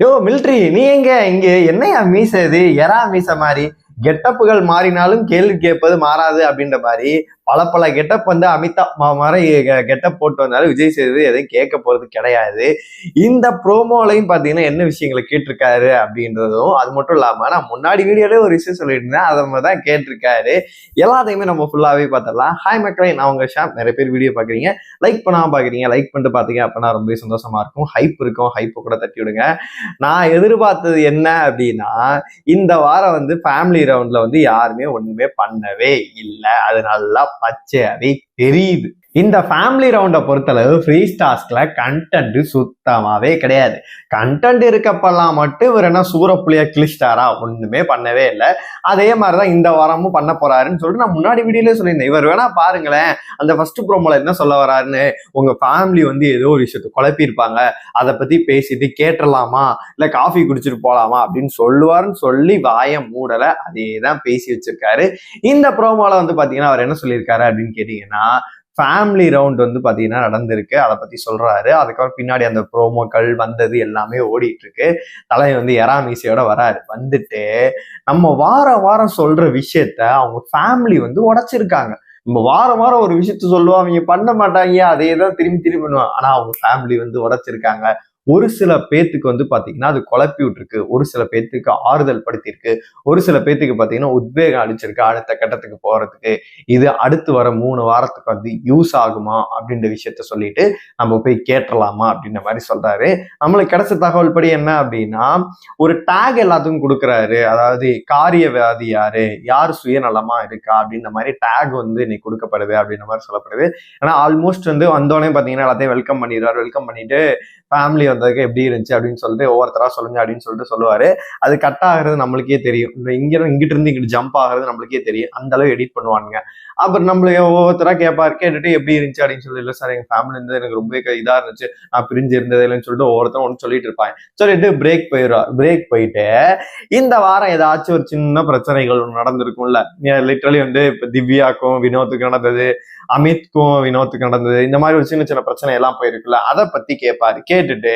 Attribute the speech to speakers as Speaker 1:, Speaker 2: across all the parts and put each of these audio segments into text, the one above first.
Speaker 1: யோ military நீ எங்க? இங்க என்னையா மீச இது எறா மீச மாதிரி. கெட்டப்புகள் மாறினாலும் கேள்வி கேட்பது மாறாது அப்படின்ற மாதிரி பல பல கெட்டப் வந்து அமிதாப் மாமாரை மாதிரி கெட்டப் போட்டு வந்தாலும் விஜய் சேது எதையும் கேட்க போறது கிடையாது. இந்த ப்ரோமோலையும் பார்த்தீங்கன்னா என்ன விஷயங்களை கேட்டிருக்காரு அப்படின்றதும் அது மட்டும் இல்லாம நான் முன்னாடி வீடியோலேயே ஒரு விஷயம் சொல்லியிருந்தேன் அதை மாதிரி தான் கேட்டிருக்காரு. எல்லாத்தையுமே நம்ம ஃபுல்லாகவே பார்த்துடலாம் ஹாய் மக்களை நான் உங்க ஷாம். நிறைய பேர் வீடியோ பார்க்குறீங்க லைக் பண்ணாமல் பார்க்குறீங்க லைக் பண்ணிட்டு பார்த்தீங்க அப்படின்னா ரொம்ப சந்தோஷமா இருக்கும். ஹைப் இருக்கும். ஹைப்பை கூட தட்டி விடுங்க. நான் எதிர்பார்த்தது என்ன அப்படின்னா இந்த வாரம் வந்து ஃபேமிலி ரவுண்டில் வந்து யாருமே ஒன்றுமே பண்ணவே இல்லை. அது நல்லா பச்சையாவே தெரியுது. இந்த ஃபேமிலி ரவுண்டை பொறுத்தளவு ஃப்ரீ ஸ்டாஸ்கில் கண்டென்ட் சுத்தமாகவே கிடையாது. கண்டென்ட் இருக்கப்பெல்லாம் மட்டும் இவர் என்ன சூரப்புலியா கிளிஸ்டாரா ஒன்றுமே பண்ணவே இல்லை. அதே மாதிரி தான் இந்த வாரமும் பண்ண போறாருன்னு சொல்லிட்டு நான் முன்னாடி வீடியோலே சொல்லியிருந்தேன். இவர் வேணா பாருங்களேன் அந்த ஃபர்ஸ்ட் ப்ரோமோல என்ன சொல்ல வராருன்னு உங்க ஃபேமிலி வந்து ஏதோ ஒரு விஷயத்தை குழப்பியிருப்பாங்க. அதை பத்தி பேசிட்டு கேட்டுடலாமா? இல்லை காஃபி குடிச்சிட்டு போகலாமா அப்படின்னு சொல்லுவாருன்னு சொல்லி வாயை மூடலை. அதே தான் பேசி வச்சிருக்காரு. இந்த ப்ரோமோல வந்து பார்த்தீங்கன்னா அவர் என்ன சொல்லியிருக்காரு அப்படின்னு கேட்டீங்கன்னா ஃபேமிலி ரவுண்ட் வந்து பார்த்தீங்கன்னா நடந்திருக்கு. அதை பற்றி சொல்கிறாரு அதுக்கப்புறம் பின்னாடி அந்த ப்ரோமோக்கள் வந்தது எல்லாமே ஓடிட்டுருக்கு. தலை வந்து எராமீசியோட வராரு. வந்துட்டு நம்ம வாரம் வாரம் சொல்கிற விஷயத்த அவங்க ஃபேமிலி வந்து உடச்சிருக்காங்க. நம்ம வாரம் வாரம் ஒரு விஷயத்த சொல்லுவோம். அவங்க பண்ண மாட்டாங்க. அதே தான் திரும்பி திரும்பி பண்ணுவாங்க. ஆனால் அவங்க ஃபேமிலி வந்து உடச்சிருக்காங்க. ஒரு சில பேத்துக்கு வந்து பார்த்தீங்கன்னா அது குழப்பி விட்டுருக்கு. ஒரு சில பேத்துக்கு ஆறுதல் படுத்தியிருக்கு. ஒரு சில பேத்துக்கு பார்த்தீங்கன்னா உத்வேகம் அளிச்சிருக்கு அடுத்த கட்டத்துக்கு போகிறதுக்கு இது அடுத்து வர மூணு வாரத்துக்கு வந்து யூஸ் ஆகுமா அப்படின்ற விஷயத்த சொல்லிட்டு நம்ம போய் கேட்டலாமா அப்படின்ற மாதிரி சொல்றாரு. நம்மளுக்கு கிடைச்ச தகவல் படி என்ன அப்படின்னா ஒரு டேக் எல்லாத்துக்கும் கொடுக்குறாரு. அதாவது காரியவாதி யாரு? யார் சுயநலமா இருக்கா அப்படின்ற மாதிரி டேக் வந்து இன்னைக்கு கொடுக்கப்படுது அப்படின்ற மாதிரி சொல்லப்படுது. ஏன்னா ஆல்மோஸ்ட் வந்து வந்தோடனே பார்த்தீங்கன்னா எல்லாத்தையும் வெல்கம் பண்ணிடுறாரு. வெல்கம் பண்ணிட்டு ஃபேமிலி வந்ததுக்கு எப்படி இருந்துச்சு அப்படின்னு சொல்லிட்டு ஒவ்வொருத்தரா சொல்லுங்க அப்படின்னு சொல்லிட்டு சொல்லுவாரு. அது கட் ஆகுறது நம்மளுக்கே தெரியும். இங்கிருந்து இங்கிட்டு இருந்து இங்கிட்டு ஜம்ப் ஆகுறது நம்மளுக்கே தெரியும். அந்த அளவு எடிட் பண்ணுவானுங்க. அப்புறம் நம்மளுக்கு ஒவ்வொருத்தரா கேட்பாரு கேட்டுட்டு எப்படி இருந்துச்சு அப்படின்னு சொல்லி இல்லை சார் எங்க ஃபேமிலி இருந்து எனக்கு ரொம்ப இதாக இதா இருந்துச்சு. நான் பிரிஞ்சு இருந்தது இல்லைன்னு சொல்லிட்டு ஒவ்வொருத்தரும் ஒன்று சொல்லிட்டு இருப்பாங்க. சொல்லிட்டு பிரேக் போயிடுவா பிரேக் போயிட்டு இந்த வாரம் ஏதாச்சும் ஒரு சின்ன பிரச்சனைகள் நடந்திருக்கும்ல. லிட்டரலி வந்து இப்ப திவ்யாக்கும் வினோத்துக்கு நடந்தது அமித்க்கும் வினோத்துக்கு நடந்தது. இந்த மாதிரி ஒரு சின்ன சின்ன பிரச்சனை எல்லாம் போயிருக்குல்ல. அதை பத்தி கேட்பாரு கேட்டுட்டு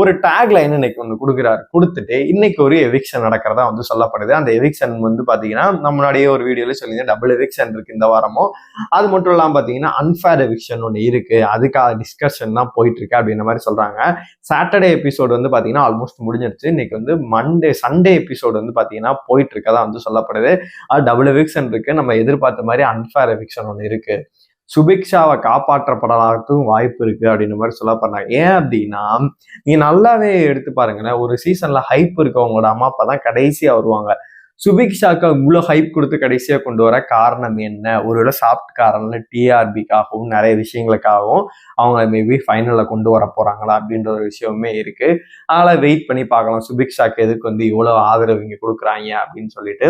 Speaker 1: ஒரு டேக் லைன் இன்னைக்கு ஒன்று கொடுக்குறாரு. கொடுத்துட்டு இன்னைக்கு ஒரு எவிக்ஷன் நடக்கிறதா வந்து சொல்லப்படுது. அந்த எவிக்ஷன் வந்து பார்த்தீங்கன்னா நம்ம முன்னாடியே ஒரு வீடியோல சொல்லியிருந்தேன் டபுள் எவிக்ஷன் இருக்கு இந்த வாரமும் அது மட்டும் இல்லாமல் பார்த்தீங்கன்னா அன்ஃபேர் எவிக்ஷன் ஒன்று இருக்கு. அதுக்காக டிஸ்கஷன் தான் போயிட்டு இருக்கு அப்படின்ற மாதிரி சொல்றாங்க. சாட்டர்டே எபிசோடு வந்து பார்த்தீங்கன்னா ஆல்மோஸ்ட் முடிஞ்சிருச்சு. இன்னைக்கு வந்து மண்டே சண்டே எபிசோடு வந்து பார்த்தீங்கன்னா போயிட்டு இருக்கதா வந்து சொல்லப்படுது. அது டபுள் எவிக்ஷன் இருக்கு. நம்ம எதிர்பார்த்த மாதிரி அன்ஃபேர் எவிக்ஷன் ஒன்று இருக்கு. சுபிக்ஷாவை காப்பாற்றப்படலாக்கும் வாய்ப்பு இருக்கு அப்படின்ற மாதிரி சொல்லப்படுறாங்க ஏன் அப்படின்னா நீங்க நல்லாவே எடுத்து பாருங்களேன் ஒரு சீசன்ல ஹைப் இருக்கவங்களோட அம்மா அப்பா தான் கடைசியா வருவாங்க. சுபிக்ஷாக்கு இவ்வளோ ஹைப் கொடுத்து கடைசியாக கொண்டு வர காரணம் என்ன? ஒருவேளை சாஃப்ட் காரணம் டிஆர்பிக்காகவும் நிறைய விஷயங்களுக்காகவும் அவங்க மேபி ஃபைனலில் கொண்டு வர போகிறாங்களா அப்படின்ற ஒரு விஷயமே இருக்குது அதனால் வெயிட் பண்ணி பார்க்கலாம். சுபிக்ஷாக்கு எதுக்கு வந்து இவ்வளோ ஆதரவு இங்கே கொடுக்குறாங்க அப்படின்னு சொல்லிட்டு.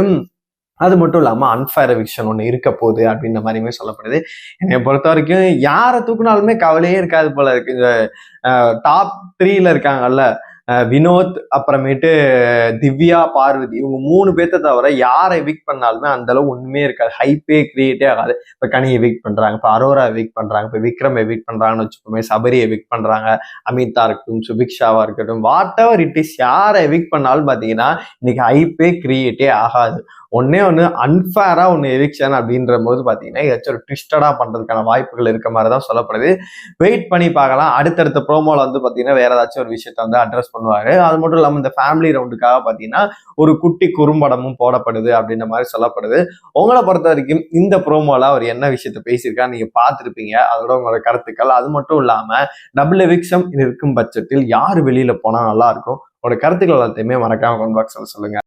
Speaker 1: அது மட்டும் இல்லாமல் அன்ஃபேர் எவிக்ஷன் ஒன்று இருக்க போகுது அப்படின்ற மாதிரியுமே சொல்லப்படுது. என்னை பொறுத்த வரைக்கும் யாரை தூக்குனாலுமே கவலையே இருக்காது போல இருக்கு. இந்த டாப் த்ரீல இருக்காங்கல்ல வினோத் அப்புறமேட்டு திவ்யா பார்வதி இவங்க மூணு பேர்த்த தவிர யாரை எவிக் பண்ணாலுமே அந்த அளவு ஒண்ணுமே இருக்காது. ஹைப்பே கிரியேட்டே ஆகாது. இப்ப கனி எவிக் பண்றாங்க இப்ப அரோரா எவிக் பண்றாங்க இப்ப விக்ரம் எவிக் பண்றாங்கன்னு வச்சுக்கோமே சபரி எவிக் பண்றாங்க அமிதா இருக்கட்டும் சுபிக்ஷாவா இருக்கட்டும் வாட் எவர் இட் இஸ் யாரை எவிக் பண்ணாலும் பாத்தீங்கன்னா இன்னைக்கு ஹைப்பே கிரியேட்டே ஆகாது. ஒன்னே ஒன்று அன்ஃபேராக ஒன்று எவிக்ஷன் அப்படின்ற போது பார்த்தீங்கன்னா ஏதாச்சும் ஒரு ட்விஸ்டடாக பண்ணுறதுக்கான வாய்ப்புகள் இருக்க மாதிரி தான் சொல்லப்படுது. வெயிட் பண்ணி பார்க்கலாம். அடுத்தடுத்த ப்ரோமோவில் வந்து பார்த்தீங்கன்னா வேற ஏதாச்சும் ஒரு விஷயத்த வந்து அட்ரஸ் பண்ணுவார். அது மட்டும் இல்லாமல் இந்த ஃபேமிலி ரவுண்டுக்காக பார்த்தீங்கன்னா ஒரு குட்டி குறும்படமும் போடப்படுது அப்படின்ற மாதிரி சொல்லப்படுது. உங்களை பொறுத்த வரைக்கும் இந்த ப்ரோமோவில் அவர் என்ன விஷயத்த பேசியிருக்கா நீங்கள் பார்த்துருப்பீங்க. அதோட உங்களோட கருத்துக்கள். அது மட்டும் இல்லாமல் டபுள் எவிக்ஷம் இருக்கும் பட்சத்தில் யார் வெளியில் போனால் நல்லா இருக்கும்? உங்களோட கருத்துக்கள் எல்லாத்தையுமே மறக்காம கமெண்ட் பாக்ஸில் சொல்லுங்க.